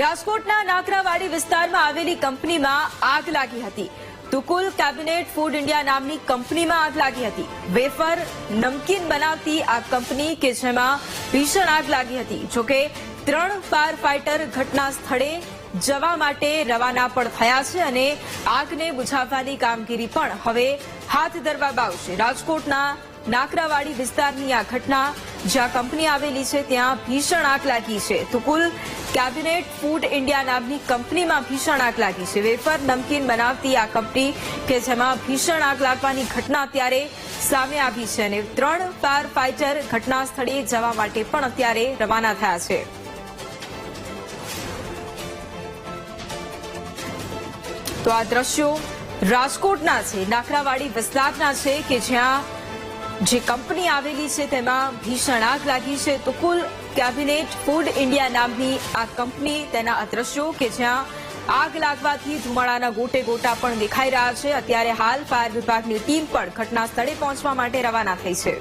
રાજકોટના નાકરાવાડી વિસ્તારમાં આવેલી કંપનીમાં આગ લાગી હતી. તુકુલ કેબિનેટ ફૂડ ઇન્ડિયા નામની કંપનીમાં આગ લાગી હતી. વેફર નમકીન બનાવતી આ કંપની કે જેમાં ભીષણ આગ લાગી હતી. જોકે, ત્રણ ફાયર ફાઇટર ઘટના સ્થળે જવા માટે રવાના પણ થયા છે અને આગને બુઝાવવાની કામગીરી પણ હવે હાથ ધરવામાં આવશે. રાજકોટના નાકરાવાડી વિસ્તારની આ ઘટના જ્યાં કંપની આવેલી છે, ત્યાં ભીષણ આગ લાગી છે. તો કુલ કેબિનેટ ફૂડ ઇન્ડિયા નામની કંપનીમાં ભીષણ આગ લાગી છે. વેફર, નમકીન બનાવતી આ કંપની કે જેમાં ભીષણ આગ લાગવાની ઘટના અત્યારે સામે આવી છે અને ત્રણ ફાયર ફાઇટર ઘટના સ્થળે જવા માટે પણ અત્યારે રવાના થયા છે. તો આ દ્રશ્યો રાજકોટના છે, નાખરાવાડી વિસ્તારના છે કે જ્યાં જે કંપની આવેલી છે તેમાં ભીષણ આગ લાગી છે તો કુલ કેબિનેટ ફૂડ ઇન્ડિયા નામની આ કંપની તેના અદ્રશ્યો કે જ્યાં આગ લાગવાથી ધુમાડાના ગોટે ગોટા પણ દેખાઈ રહ્યા છે. અત્યારે હાલ ફાયર વિભાગની ટીમ પણ ઘટના સ્થળે પહોંચવા માટે રવાના થઈ છે.